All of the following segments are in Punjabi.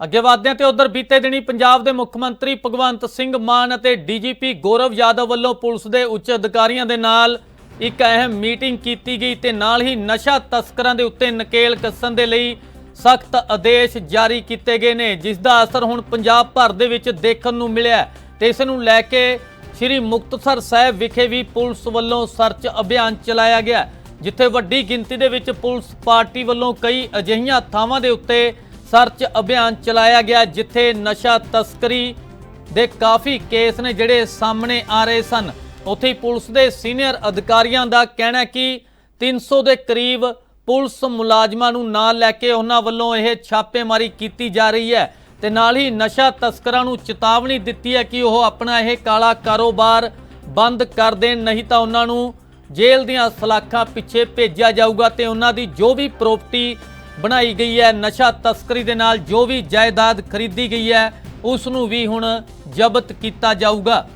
ਅੱਗੇ ਵਧਦੇ ਹਾਂ ਤੇ ਉਧਰ ਬੀਤੇ ਦਿਨੀ ਪੰਜਾਬ ਦੇ ਮੁੱਖ ਮੰਤਰੀ ਭਗਵੰਤ ਸਿੰਘ ਮਾਨ ਅਤੇ ਡੀਜੀਪੀ ਗੌਰਵ ਯਾਦਵ ਵੱਲੋਂ ਪੁਲਿਸ ਦੇ ਉੱਚ ਅਧਿਕਾਰੀਆਂ ਦੇ ਨਾਲ ਇੱਕ ਅਹਿਮ ਮੀਟਿੰਗ ਕੀਤੀ ਗਈ ਤੇ ਨਾਲ ਹੀ ਨਸ਼ਾ ਤਸਕਰਾਂ ਦੇ ਉੱਤੇ ਨਕੇਲ ਕੱਸਣ ਦੇ ਲਈ ਸਖਤ ਆਦੇਸ਼ ਜਾਰੀ ਕੀਤੇ ਗਏ ਨੇ, ਜਿਸ ਦਾ ਅਸਰ ਹੁਣ ਪੰਜਾਬ ਭਰ ਦੇ ਵਿੱਚ ਦੇਖਣ ਨੂੰ ਮਿਲਿਆ ਹੈ ਤੇ ਇਸ ਨੂੰ ਲੈ ਕੇ ਸ੍ਰੀ ਮੁਕਤਸਰ ਸਾਹਿਬ ਵਿਖੇ ਵੀ ਪੁਲਿਸ ਵੱਲੋਂ ਸਰਚ ਅਭਿਆਨ ਚਲਾਇਆ ਗਿਆ ਜਿੱਥੇ ਵੱਡੀ ਗਿਣਤੀ ਦੇ ਵਿੱਚ ਪੁਲਿਸ ਪਾਰਟੀ ਵੱਲੋਂ ਕਈ ਅਜਿਹੀਆਂ ਥਾਵਾਂ ਦੇ ਉੱਤੇ ਸਰਚ ਅਭਿਆਨ ਚਲਾਇਆ ਗਿਆ ਜਿੱਥੇ ਨਸ਼ਾ ਤਸਕਰੀ ਦੇ ਕਾਫੀ ਕੇਸ ਨੇ ਜਿਹੜੇ ਸਾਹਮਣੇ ਆ ਰਹੇ ਸਨ। ਉੱਥੇ ਪੁਲਿਸ ਦੇ ਸੀਨੀਅਰ ਅਧਿਕਾਰੀਆਂ ਦਾ ਕਹਿਣਾ ਹੈ ਕਿ 300 ਦੇ ਕਰੀਬ ਪੁਲਿਸ ਮੁਲਾਜ਼ਮਾਂ ਨੂੰ ਨਾਲ ਲੈ ਕੇ ਉਹਨਾਂ ਵੱਲੋਂ ਇਹ ਛਾਪੇਮਾਰੀ ਕੀਤੀ ਜਾ ਰਹੀ ਹੈ ਤੇ ਨਾਲ ਹੀ ਨਸ਼ਾ ਤਸਕਰਾਂ ਨੂੰ ਚੇਤਾਵਨੀ ਦਿੱਤੀ ਹੈ ਕਿ ਉਹ ਆਪਣਾ ਇਹ ਕਾਲਾ ਕਾਰੋਬਾਰ ਬੰਦ ਕਰ ਦੇਣ, ਨਹੀਂ ਤਾਂ ਉਹਨਾਂ ਨੂੰ ਜੇਲ੍ਹ ਦੀਆਂ ਸਲਾਖਾਂ ਪਿੱਛੇ ਭੇਜਿਆ ਜਾਊਗਾ ਤੇ ਉਹਨਾਂ ਦੀ ਜੋ ਵੀ ਪ੍ਰਾਪਰਟੀ ਬਣਾਈ ਗਈ ਹੈ। ਨਸ਼ਾ ਤਸਕਰੀ ਦੇ ਨਾਲ ਜੋ ਵੀ ਜਾਇਦਾਦ ਖਰੀਦੀ ਗਈ ਹੈ ਉਸ ਨੂੰ ਵੀ ਹੁਣ ਜ਼ਬਤ ਕੀਤਾ ਜਾਊਗਾ।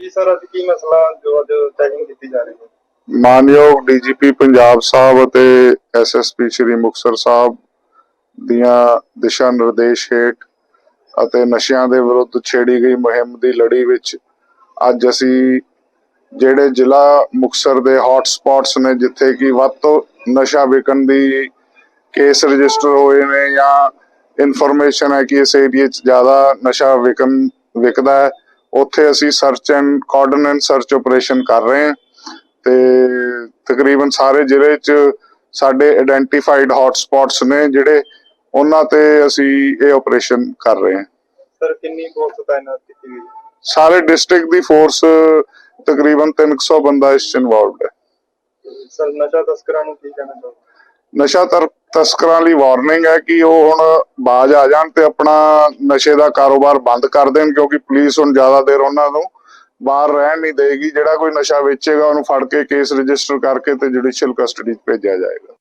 ਜੀ ਸਰ ਅੱਜ ਕੀ ਮਸਲਾ ਜੋ ਅੱਜ ਚੈਕਿੰਗ ਕੀਤੀ ਜਾ ਰਹੀ ਹੈ? ਮਾਨਯੋਗ ਡੀਜੀਪੀ ਪੰਜਾਬ ਸਾਹਿਬ ਅਤੇ ਐਸਐਸਪੀ ਸ਼੍ਰੀ ਮੁਕਤਸਰ ਸਾਹਿਬ ਦੀਆਂ ਦਿਸ਼ਾ ਨਿਰਦੇਸ਼ ਹੇਠ ਅਤੇ ਨਸ਼ਿਆਂ ਦੇ ਵਿਰੁੱਧ ਛੇੜੀ ਗਈ ਮੁਹਿੰਮ ਦੀ ਲੜੀ ਵਿੱਚ ਅੱਜ ਅਸੀਂ ਜਿਹੜੇ ਜ਼ਿਲ੍ਹਾ ਮੁਕਤਸਰ ਦੇ ਹੌਟ ਸਪੌਟਸ ਨੇ, ਜਿੱਥੇ ਕਿ ਵੱਧ ਤੋਂ ਨਸ਼ਾ ਵਿਕਣ ਦੀ ਕੇਸ ਰਜਿਸਟਰ ਹੋਏ ਨੇ ਜਾਂ ਇਨਫੋਰਮੇਸ਼ਨ ਹੈ ਕਿ ਇਸ ਏਰੀਏ 'ਚ ਜ਼ਿਆਦਾ ਨਸ਼ਾ ਵਿਕਣ, ਵਿਕਦਾ ਹੈ, ਉੱਥੇ ਅਸੀਂ search and coordinate search operation ਕਰ ਰਹੇ ਹਾਂ ਤੇ ਤਕਰੀਬਨ ਸਾਰੇ ਜ਼ਿਲ੍ਹੇ 'ਚ ਸਾਡੇ ਆਇਡੈਂਟੀਫਾਈਡ ਹੌਟ ਸਪੌਟਸ ਨੇ, ਜਿਹੜੇ ਉਹਨਾਂ ਤੇ ਅਸੀਂ ਇਹ ਆਪਰੇਸ਼ਨ ਕਰ ਰਹੇ ਹਾਂ। ਸਰ ਕਿੰਨੀ ਫੋਰਸ ਤਾਇਨਾਤ ਕੀਤੀ ਗਈ ਸਾਰੇ ਡਿਸਟ੍ਰਿਕਟ ਦੀ ਫੋਰਸ ਤਕਰੀਬਨ 300 ਬੰਦਾ ਇਸ 'ਚ ਇਨਵੋਲਵਡ ਹੈ। ਸਰ ਨਸ਼ਾ ਤਸਕਰਾਂ ਨੂੰ ਕੀ ਕਹਿਣਾ ਚਾਹੋਗੇ? ਨਸ਼ਾ ਤਰ ਤਸਕਰਾਂ ਲਈ ਵਾਰਨਿੰਗ ਹੈ ਕਿ ਉਹ ਹੁਣ ਬਾਜ ਆ ਜਾਣ ਤੇ ਆਪਣਾ ਨਸ਼ੇ ਦਾ ਕਾਰੋਬਾਰ ਬੰਦ ਕਰ ਦੇਣ ਕਿਉਂਕਿ ਪੁਲਿਸ ਹੁਣ ਜ਼ਿਆਦਾ ਦੇਰ ਉਹਨਾਂ ਨੂੰ ਬਾਹਰ ਰਹਿਣ ਨਹੀਂ ਦੇਗੀ। ਜਿਹੜਾ ਕੋਈ ਨਸ਼ਾ ਵੇਚੇਗਾ ਉਹਨੂੰ ਫੜ ਕੇ ਕੇਸ ਰਜਿਸਟਰ ਕਰਕੇ ਤੇ ਜੁਡੀਸ਼ੀਅਲ ਕਸਟਡੀ 'ਚ ਭੇਜਿਆ ਜਾਏਗਾ।